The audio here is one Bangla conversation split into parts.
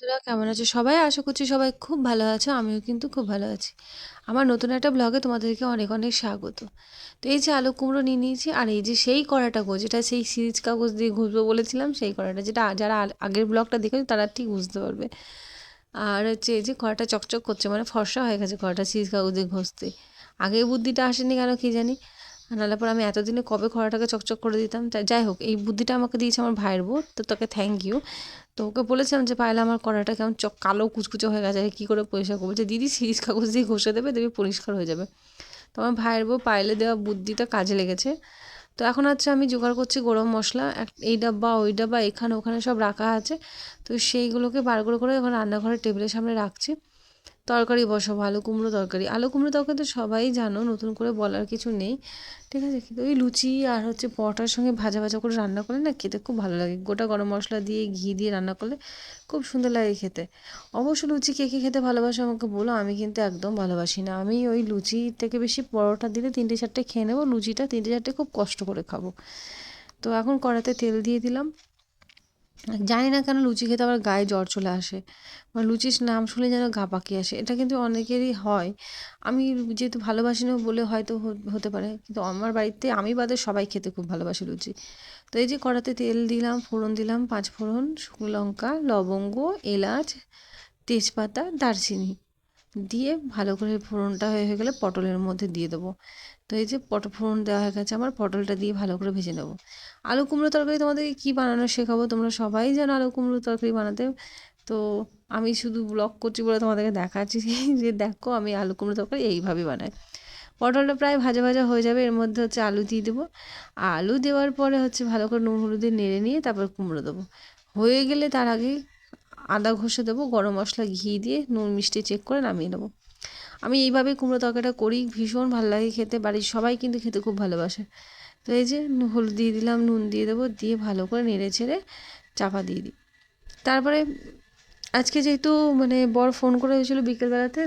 বন্ধুরা, কেমন আছো সবাই? আশা করছি সবাই খুব ভালো আছো, আমিও কিন্তু খুব ভালো আছি। আমার নতুন একটা ব্লগে তোমাদেরকে অনেক অনেক স্বাগত। তো এই যে আলু কুমড়ো নিয়ে নিয়েছি, আর এই যে সেই কড়াটা গো যেটা সেই সিরিজ কাগজ দিয়ে ঘুষবো বলেছিলাম, সেই কড়াটা যেটা যারা আগের ব্লগটা দেখেছ, তারা ঠিক বুঝতে পারবে। আর হচ্ছে এই যে কড়াটা চকচক করছে মানে ফর্সা হয়ে গেছে কড়াটা সিরিজ কাগজ দিয়ে ঘষতে। আগে বুদ্ধিটা আসেনি কেন, কী জানি? নাহলে পর আমি এতদিনে কবে খরাটাকে চকচক করে দিতাম? যাই হোক, এই বুদ্ধিটা আমাকে দিয়েছে আমার ভাইয়ের বউ, তো তোকে থ্যাংক ইউ তো ওকে বলেছিলাম যে পাইলে আমার কড়াটা কেমন চক কালো কুচকুচো হয়ে গেছে, কী করে পরিষ্কার করব? যে দিদি, সিরিজ কাগজ দিয়ে ঘষে দেবে দেবে পরিষ্কার হয়ে যাবে। তো আমার ভাইয়ের বউ পাইলে দেওয়া বুদ্ধিটা কাজে লেগেছে। তো এখন হচ্ছে আমি জোগাড় করছি গরম মশলা এই ডাব্বা, ওই ডাব্বা, এখানে ওখানে সব রাখা আছে। তো সেইগুলোকে বার করে করে এখন রান্নাঘরের টেবিলের সামনে রাখছি। তরকারি বসাবো, আলু কুমড়ো তরকারি। আলু কুমড়ো তরকারি তো সবাই জানো, নতুন করে বলার কিছু নেই। ঠিক আছে? কিন্তু ওই লুচি আর হচ্ছে পরোটার সঙ্গে ভাজা ভাজা করে রান্না করলে না খেতে খুব ভালো লাগে। গোটা গরম মশলা দিয়ে, ঘি দিয়ে রান্না করলে খুব সুন্দর লাগে খেতে। অবশ্য লুচি কে কে খেতে ভালোবাসে আমাকে বলো, আমি কিন্তু একদম ভালোবাসি না। আমি ওই লুচি থেকে বেশি পরোটা দিলে তিনটে চারটে খেয়ে নেব, লুচিটা তিনটে চারটে খুব কষ্ট করে খাব। তো এখন কড়াতে তেল দিয়ে দিলাম। জানি না কেন লুচি খেতে আবার গায়ে জ্বর চলে আসে। বা লুচির নাম শুনে যেন গা পাকিয়ে আসে। এটা কিন্তু অনেকেরই হয়। আমি যেহেতু ভালোবাসি না বলে হয়তো হতে পারে। কিন্তু আমার বাড়িতে আমি বাদে সবাই খেতে খুব ভালোবাসি লুচি। তো এই যে কড়াতে তেল দিলাম, ফোড়ন দিলাম, পাঁচ ফোড়ন, শুকনো লঙ্কা, লবঙ্গ, এলাচ, তেজপাতা, দারচিনি। দিয়ে ভালো করে ফোড়নটা হয়ে গেলে পটলের মধ্যে দিয়ে দেবো। তো এই যে পট, ফোড়ন দেওয়া হয়ে গেছে আমার, পটলটা দিয়ে ভালো করে ভেজে নেব। আলু কুমড়ো তরকারি তোমাদেরকে কী বানানো শেখাবো? তোমরা সবাই জানো আলু কুমড়ো তরকারি বানাতে। তো আমি শুধু ব্লগ করছি বলে তোমাদেরকে দেখাচ্ছি যে দেখো আমি আলু কুমড়ো তরকারি এইভাবেই বানাই। পটলটা প্রায় ভাজা ভাজা হয়ে যাবে, এর মধ্যে হচ্ছে আলু দিয়ে দেবো। আলু দেওয়ার পরে হচ্ছে ভালো করে নুন হলুদে নেড়ে নিয়ে তারপর কুমড়ো দেবো। হয়ে গেলে তার আগে আদা ঘষে দেবো, গরম মশলা ঘি দিয়ে নুন মিষ্টি চেক করে নামিয়ে নেব। আমি এইভাবে কুমড়ো তরকারিটা করি, ভীষণ ভালো লাগে খেতে, বাড়ির সবাই কিন্তু খেতে খুব ভালোবাসে। তো এই যে হলুদ দিয়ে দিলাম, নুন দিয়ে দেবো, দিয়ে ভালো করে নেড়ে ছেড়ে চাপা দিয়ে দিই। তারপরে আজকে যেহেতু মানে বর ফোন করে হয়েছিলো বিকেলবেলাতে,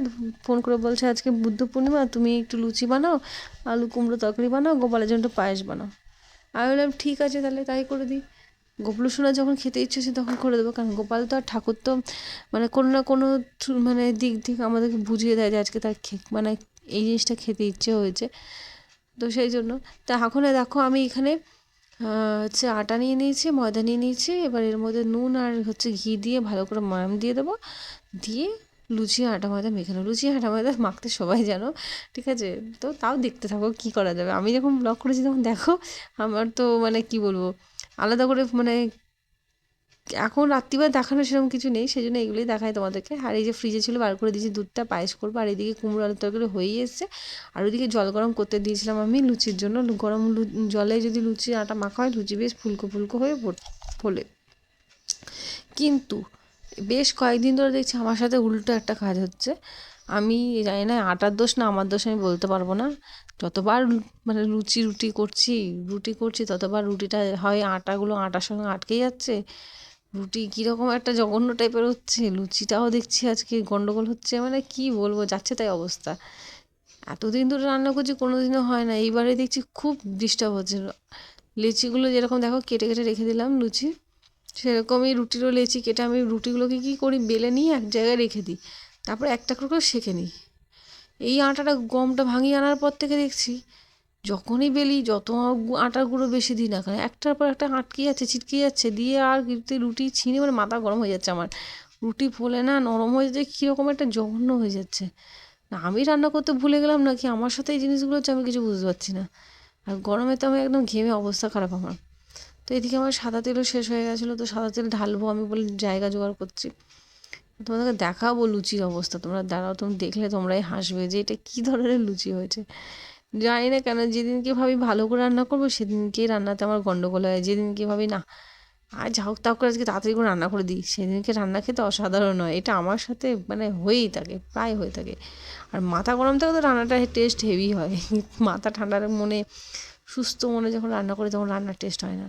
ফোন করে বলছে আজকে বুদ্ধ পূর্ণিমা, তুমি একটু লুচি বানাও, আলু কুমড়ো তরকারি বানাও, গোপালের জন্য পায়েস বানাও। আমি বললাম, ঠিক আছে তাহলে, তাই করে দিই। গোপাল সোনা যখন খেতে ইচ্ছে সে তখন করে দেবো, কারণ গোপাল তো আর ঠাকুর তো মানে কোনো না কোনো মানে দিক থেকে আমাদেরকে বুঝিয়ে দেয় যে আজকে তার মানে এই জিনিসটা খেতে ইচ্ছে হয়েছে। তো সেই জন্য তা এখন দেখো আমি এখানে হচ্ছে আটা নিয়ে নিয়েছি, ময়দা নিয়ে নিয়েছি, এবার এর মধ্যে নুন আর হচ্ছে ঘি দিয়ে ভালো করে ময়াম দিয়ে দেবো। দিয়ে লুচি আটা ময়দা মেখানো লুচি আটা ময়দা মাখতে সবাই জানো, ঠিক আছে? তো তাও দেখতে থাকো কী করা যাবে। আমি যখন ব্লগ করেছি তখন দেখো আমার তো মানে কি বলব আলাদা করে মানে এখন রাত্রিবেলা দেখানো সেরকম কিছু নেই সেই জন্য এগুলোই দেখায় তোমাদেরকে। আর এই যে ফ্রিজে ছিল, বার করে দিয়েছি দুধটা, পায়েস করব। আর এদিকে কুমড়ো আলুর তরকারি হয়েই এসছে। আর ওইদিকে জল গরম করতে দিয়েছিলাম আমি লুচির জন্য। গরম জলে যদি লুচি আটা মাখা হয়, লুচি বেশ ফুলকো ফুলকো হয়ে ফোলে। কিন্তু বেশ কয়েকদিন ধরে দেখছি আমার সাথে উল্টো একটা কাজ হচ্ছে। আমি জানি না আটার দোষ না আমার দোষ আমি বলতে পারব না। যতবার মানে লুচি রুটি করছি রুটি করছি, ততবার রুটিটা হয় আটাগুলো আটার সঙ্গে আটকে যাচ্ছে। রুটি কীরকম একটা জঘন্য টাইপের হচ্ছে, লুচিটাও দেখছি আজকে, গন্ডগোল হচ্ছে মানে কি বলব, যাচ্ছে তাই অবস্থা। এতদিন ধরে রান্না করছি কোনো দিনও হয় না, এইবারে দেখছি খুব ডিস্টার্ব হচ্ছে। লেচিগুলো যেরকম দেখো, কেটে কেটে রেখে দিলাম লুচি, সেরকমই রুটিরও লেচি কেটে আমি রুটিগুলোকে কী করি, বেলে নিয়ে এক জায়গায় রেখে দিই, তারপরে একটা করে করে সেঁকে নিই। এই আটাটা গমটা ভাঙিয়ে আনার পর থেকে দেখছি যখনই বেলি যত আটার গুঁড়ো বেশি দিই না কেন, একটার পর একটা আটকে যাচ্ছে, ছিটকে যাচ্ছে, দিয়ে আর রুটি ছিঁড়ে মানে মাথা গরম হয়ে যাচ্ছে আমার। রুটি ফোলে না, নরম হয়ে যাচ্ছে কীরকম একটা জঘন্য হয়ে যাচ্ছে। না, আমি রান্না করতে ভুলে গেলাম নাকি? আমার সাথে এই জিনিসগুলো হচ্ছে আমি কিছু বুঝতে পারছি না। আর গরমে তো আমি একদম ঘেমে অবস্থা খারাপ আমার। তো এদিকে আমার সাদা তেলও শেষ হয়ে গেছিল, তো সাদা তেল ঢালবো আমি বলে জায়গা জোগাড় করছি। তোমাদেরকে দেখাবো লুচির অবস্থা। তোমরা দাঁড়াও, তুমি দেখলে তোমরাই হাসবে যে এটা কী ধরনের লুচি হয়েছে। জানি না কেন, যেদিনকে ভাবি ভালো করে রান্না করব, সেদিনকেই রান্নাতে আমার গন্ডগোল হয়। যেদিনকে ভাবি না, আর যা হোক তাও করে আজকে তাড়াতাড়ি করে রান্না করে দিই। সেদিনকে রান্না খেতে অসাধারণ হয়। এটা আমার সাথে মানে হয়েই থাকে, প্রায় হয়ে থাকে। আর মাথা গরম থেকে তো রান্নাটা টেস্ট হেভি হয়। মাথা ঠান্ডার মনে, সুস্থ মনে যখন রান্না করি তখন রান্নার টেস্ট হয় না।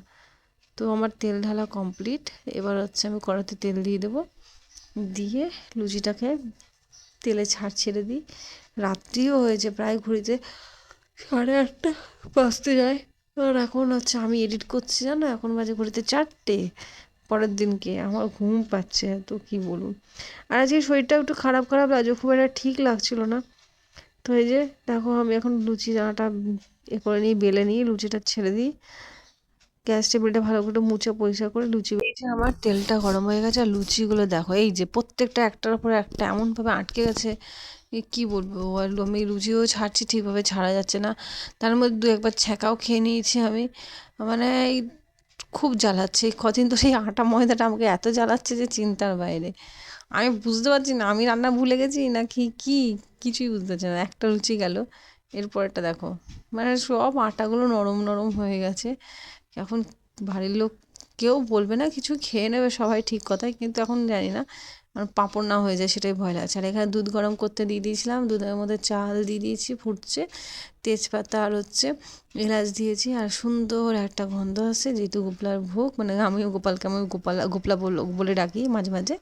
তো আমার তেল ঢালা কমপ্লিট এবার হচ্ছে আমি কড়াতে তেল দিয়ে দেবো। দিয়ে লুচিটাকে তেলে ছাড় ছেড়ে দিই। রাত্রিও হয়েছে, প্রায় ঘুরিতে সাড়ে আটটা বাঁচতে যায়। আর এখন হচ্ছে আমি এডিট করছি, জানো? এখন বাজে ঘড়িতে চারটে। পরের দিনকে, আমার ঘুম পাচ্ছে, তো কি বলুন আর আজকে শরীরটা একটু খারাপ খারাপ লাগছে, খুব একটা ঠিক লাগছিল না। তো এই যে, দেখো, আমি এখন লুচি আটা এ করে নিয়ে বেলে নিয়ে লুচিটা ছেড়ে দিই। গ্যাস টেবিলটা ভালো করে মুছে পরিষ্কার করে লুচি এই যে আমার তেলটা গরম হয়ে গেছে আর লুচিগুলো দেখো, এই যে প্রত্যেকটা একটার পর একটা এমনভাবে আটকে গেছে কী বলব? আর আমি লুচিও ছাড়ছি, ঠিকভাবে ছাড়া যাচ্ছে না। তার মধ্যে দু একবার ছ্যাঁকাও খেয়ে নিয়েছি আমি। মানে এই খুব জ্বালাচ্ছে। এই কদিন তো সেই আটা ময়দাটা আমাকে এত জ্বালাচ্ছে যে চিন্তার বাইরে। আমি বুঝতে পারছি না, আমি রান্না ভুলে গেছি না কি কী? কিছুই বুঝতে পারছি না। একটা লুচি গেল, এরপরটা দেখো। মানে সব আটাগুলো নরম নরম হয়ে গেছে। এখন বাড়ির লোক কেউ বলবে না, কিছু খেয়ে নেবে সবাই ঠিক কথাই, কিন্তু এখন জানি না আমার পাঁপড় না হয়ে যায় সেটাই ভয় লাগছে। আর এখানে দুধ গরম করতে দিয়ে দিয়েছিলাম, দুধের মধ্যে চাল দিয়ে দিয়েছি, ফুটছে, তেজপাতা আর হচ্ছে এলাচ দিয়েছি, আর সুন্দর একটা গন্ধ আসছে, যেহেতু গোপলার ভোগ মানে আমিও গোপালকে আমি গোপাল, গোপালা বল ডাকি মাঝে মাঝে।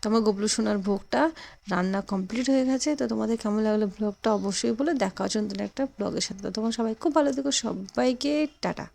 তো আমার গোপাল সোনার ভোগটা রান্না কমপ্লিট হয়ে গেছে। তো তোমাদের কেমন লাগল ব্লগটা অবশ্যই বলে, দেখা হচ্ছে একটা ব্লগের সাথে। তখন সবাই খুব ভালো থেকো, সবাইকে টাটা।